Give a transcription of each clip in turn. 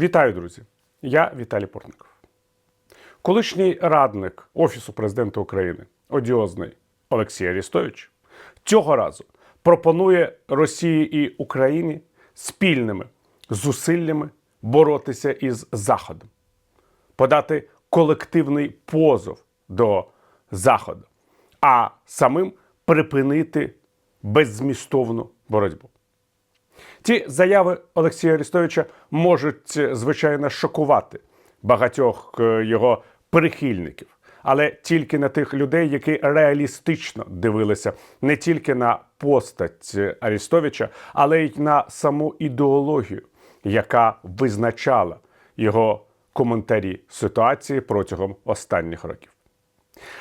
Вітаю, друзі! Я Віталій Портников. Колишній радник Офісу президента України, одіозний Олексій Арістович, цього разу пропонує Росії і Україні спільними зусиллями боротися із Заходом, подати колективний позов до Заходу, а самим припинити беззмістовну боротьбу. Ці заяви Олексія Арістовича можуть, е, звичайно, шокувати багатьох е, його прихильників, але тільки на тих людей, які реалістично дивилися не тільки на постать Арістовича, але й на саму ідеологію, яка визначала його коментарі ситуації протягом останніх років.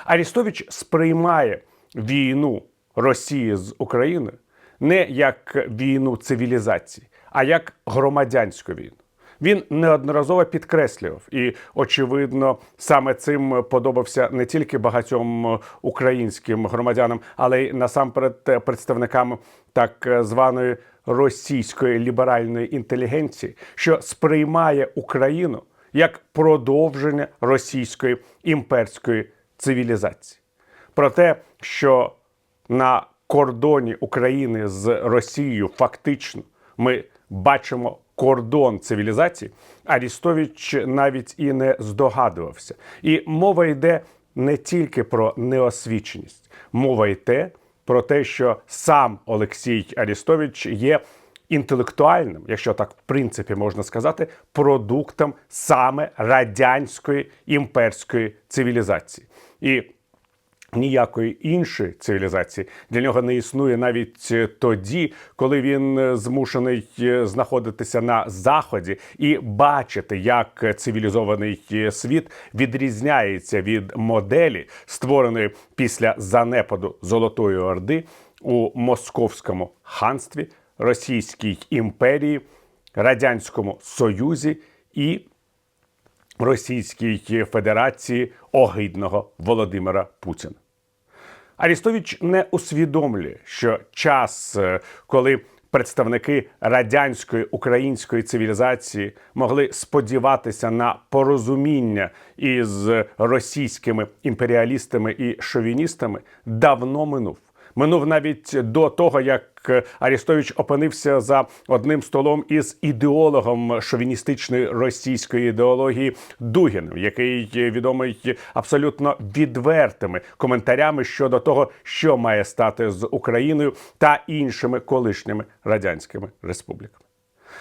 Арістович сприймає війну Росії з Україною не як війну цивілізацій, а як громадянську війну. Він неодноразово підкреслював, і очевидно, саме цим подобався не тільки багатьом українським громадянам, але й насамперед представникам так званої російської ліберальної інтелігенції, що сприймає Україну як продовження російської імперської цивілізації. Про те, що на кордоні України з Росією фактично ми бачимо кордон цивілізації, Арістович навіть і не здогадувався. І мова йде не тільки про неосвіченість, мова йде про те, що сам Олексій Арістович є інтелектуальним, якщо так в принципі можна сказати, продуктом саме радянської імперської цивілізації. І Ніякої іншої цивілізації. Для нього не існує навіть тоді, коли він змушений знаходитися на заході і бачити, як цивілізований світ відрізняється від моделі, створеної після занепаду Золотої Орди у Московському ханстві, Російській імперії, Радянському Союзі і Російській Федерації огидного Володимира Путіна. Арістович не усвідомлює, що час, е, коли представники радянської української цивілізації могли сподіватися на порозуміння із російськими імперіалістами і шовіністами, давно минув. Минув навіть до того, як Арістович опинився за одним столом із ідеологом шовіністичної російської ідеології Дугіним, який відомий абсолютно відвертими коментарями щодо того, що має стати з Україною та іншими колишніми радянськими республіками.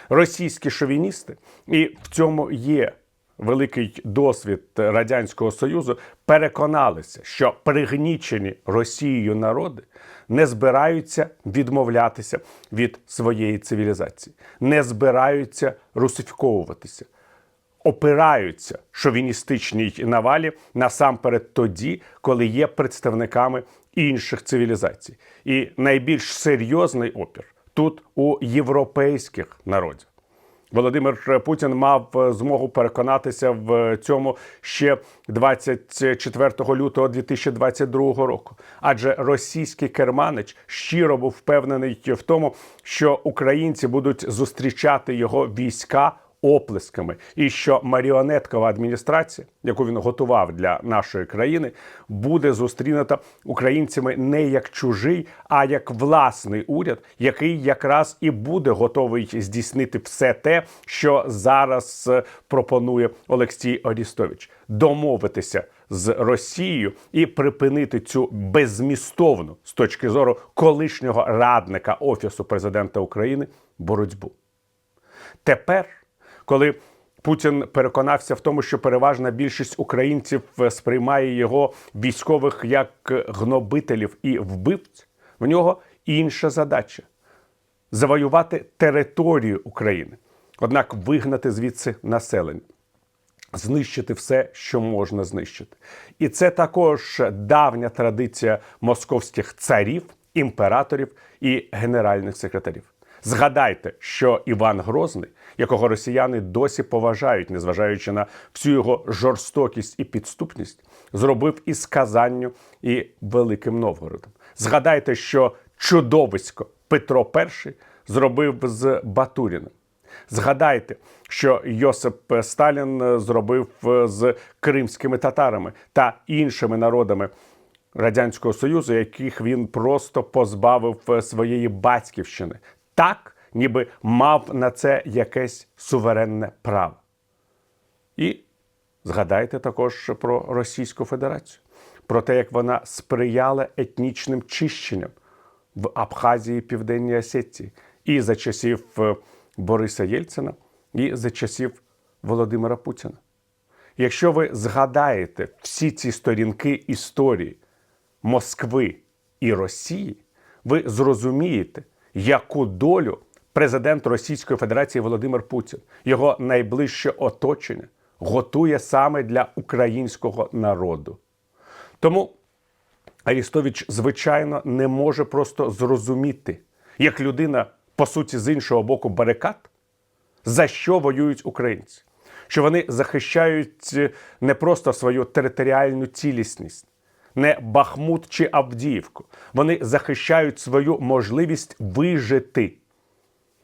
Російські шовіністи, і в цьому є великий досвід радянського союзу, переконалися, що пригнічені Росією народи не збираються відмовлятися від своєї цивілізації, не збираються русифіковуватися. Опираються шовіністичній навалі насамперед тоді, коли є представниками інших цивілізацій, і найбільш серйозний опір тут у європейських народів. Володимир Путін мав змогу переконатися в цьому ще 24 лютого 2022 року. Адже російський керманич щиро був впевнений в тому, що українці будуть зустрічати його війська оплесками, і що маріонеткова адміністрація, яку він готував для нашої країни, буде зустрінута українцями не як чужий, а як власний уряд, який якраз і буде готовий здійснити все те, що зараз е, пропонує Олексій Орістович, домовитися. З Росією і припинити цю беззмістовну з точки зору колишнього радника Офісу президента України боротьбу. Тепер коли Путін переконався в тому, що переважна більшість українців сприймає його військових як гнобителів і вбивць, в нього інша задача завоювати територію України, однак вигнати звідси населення. Знищити все, що можна знищити, і це також давня традиція московських царів, імператорів і генеральних секретарів. Згадайте, що Іван Грозний, якого росіяни досі поважають, незважаючи на всю його жорстокість і підступність, зробив із Казанню і Великим Новгородом. Згадайте, що чудовисько Петро І зробив з Батуріном. Згадайте, що Йосип Сталін зробив е, з кримськими татарами та іншими народами Радянського Союзу, яких він просто позбавив е, своєї батьківщини, так ніби мав на це якесь суверенне право. І згадайте також про Російську Федерацію, про те, як вона сприяла етнічним чищенням в Абхазії, Південній Осетії і за часів е, Бориса Єльцина, і за часів Володимира Путіна. Якщо ви згадаєте всі ці сторінки історії Москви і Росії, ви зрозумієте, яку долю президент Російської Федерації Володимир Путін, його найближче оточення, готує саме для українського народу. Тому Арістович, звичайно, не може просто зрозуміти, як людина, по суті, з іншого боку барикад, за що воюють українці. Що вони захищають е, не просто свою територіальну цілісність, не Бахмут чи Авдіївку. Вони захищають свою можливість вижити.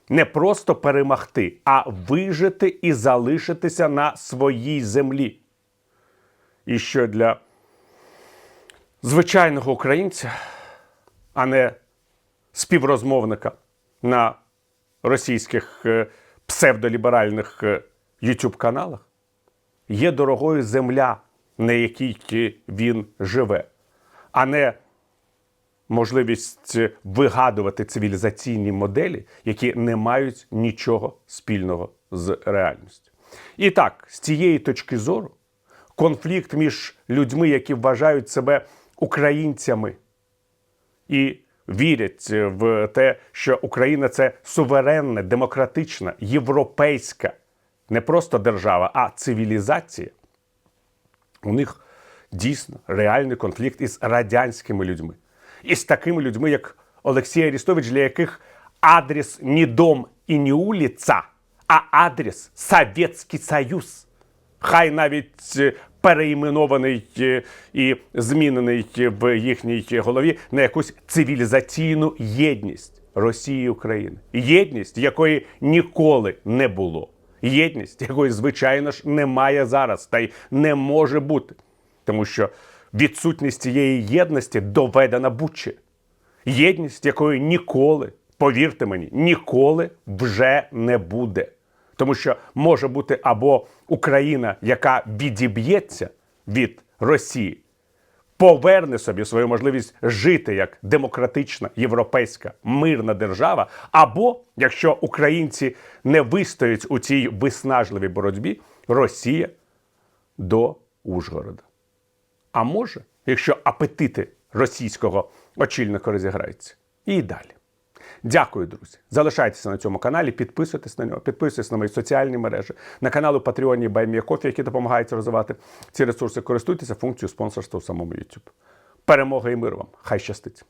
Не просто перемогти, а вижити і залишитися на своїй землі. І що для звичайного українця, а не співрозмовника на російських е, псевдоліберальних е, youtube каналах є дорогою земля, на якій він живе, а не можливість вигадувати цивілізаційні моделі, які не мають нічого спільного з реальністю. І так, з цієї точки зору, конфлікт між людьми, які вважають себе українцями і вірять в те, що Україна це суверенна, демократична, європейська, не просто держава, а цивілізація. У них дійсно реальний конфлікт із радянськими людьми, і з такими людьми, як Олексій Арістович, для яких адрес не дом і не улиця, а адрес Совєтський Союз. Хай навіть е, переіменований е, і змінений в їхній голові на якусь цивілізаційну єдність Росії і України. Єдність, якої ніколи не було. Єдність, якої, звичайно ж, немає зараз, та й не може бути. Тому що відсутність цієї єдності доведена Бучі. Єдність, якої ніколи, повірте мені, ніколи вже не буде. Тому що може бути або Україна, яка відіб'ється від Росії, поверне собі свою можливість жити як демократична європейська мирна держава, або якщо українці не вистоять у цій виснажливій боротьбі, Росія до Ужгорода. А може, якщо апетити російського очільника розіграються, і далі. Дякую, друзі. Залишайтеся на цьому каналі, підписуйтесь на нього, підписуйтесь на мої соціальні мережі, на канал Патреоні Байміякофі, які допомагають розвивати ці ресурси. Користуйтеся функцією спонсорства у самому YouTube. Перемога і мир вам! Хай щастить!